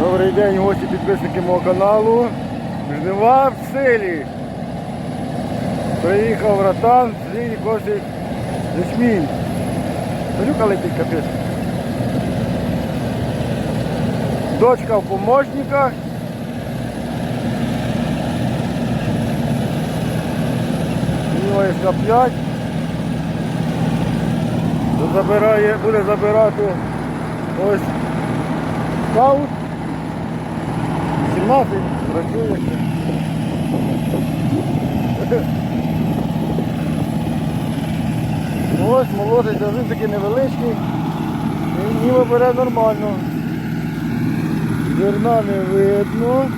Добрий день, гості підписники мого каналу. Жнива в силі. Приїхав ратан, слід косить ячмінь. Тарюка летить капець. Дочка в помощниках. Ніва СК-5. Забирає, буде забирати ось скаут. 17 працює. Ось молодець, він такий невеличкий. І ніби бере нормально. Зерна не видно.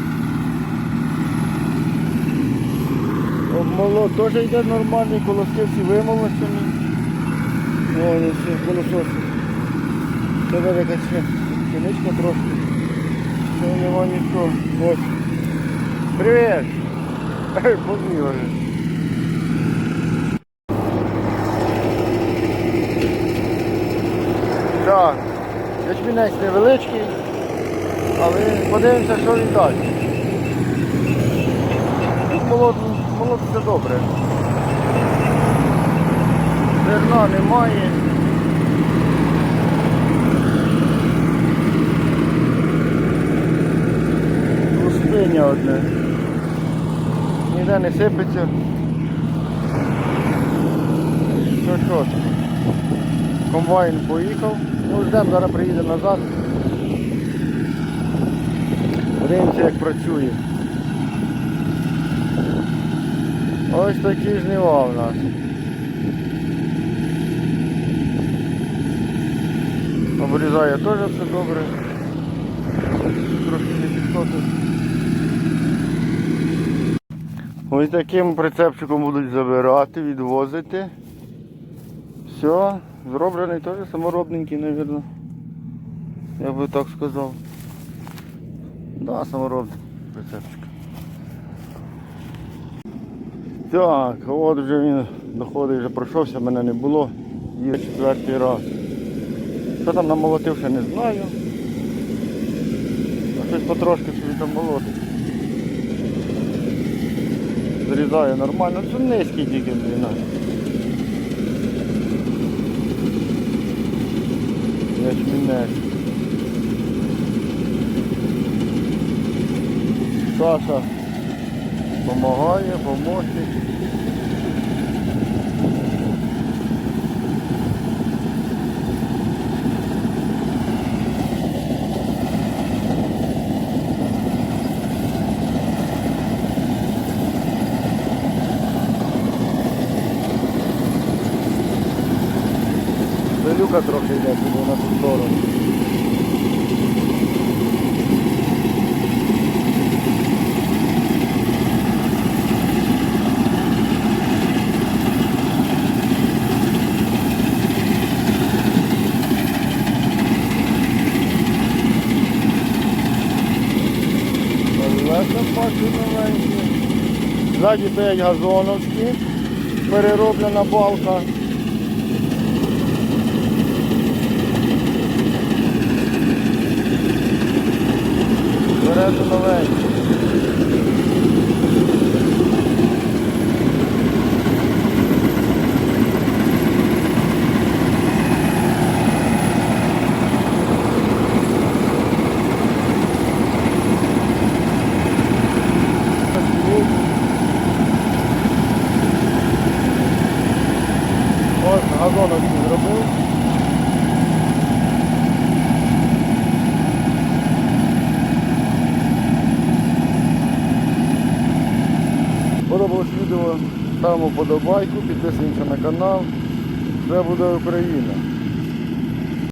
Обмолот теж йде нормальний, колоски всі вимолочені. О, не всі колососи. Це якась ще кіничка трошки. Це нема нічого. Ось. Привіт! Побігли. Так, ячмінець невеличкий, але подивимося, що він далі. Молод, молод все добре. Зерна немає. Пустиня одне. Ніде не сипеться. Що що? Комбайн поїхав. Ну, ждемо, зараз приїде назад. Подивимося, як працює. Ось такі жнива в нас. Обрізає теж все добре. Трохи не підходить. Ось таким прицепчиком будуть забирати, відвозити. Все, зроблений теж саморобненький, мабуть. Я би так сказав. Да, саморобний прицепчик. Так, от вже він доходить, вже пройшовся, мене не було. Є четвертий раз. Що там намолотив, ще не знаю. Щось потрошки собі там молотить. Зрізає нормально, це низький тільки блін. Ячмінець. Саша допомагає, помощник. Пилюка трохи йде туди на ту сторону. Ззаді стоять газоновські, перероблена балка. Берете новенькі. Ось газоновські зробив. Сподобалось відео, ставимо вподобайку, підписуємося на канал. Все буде Україна.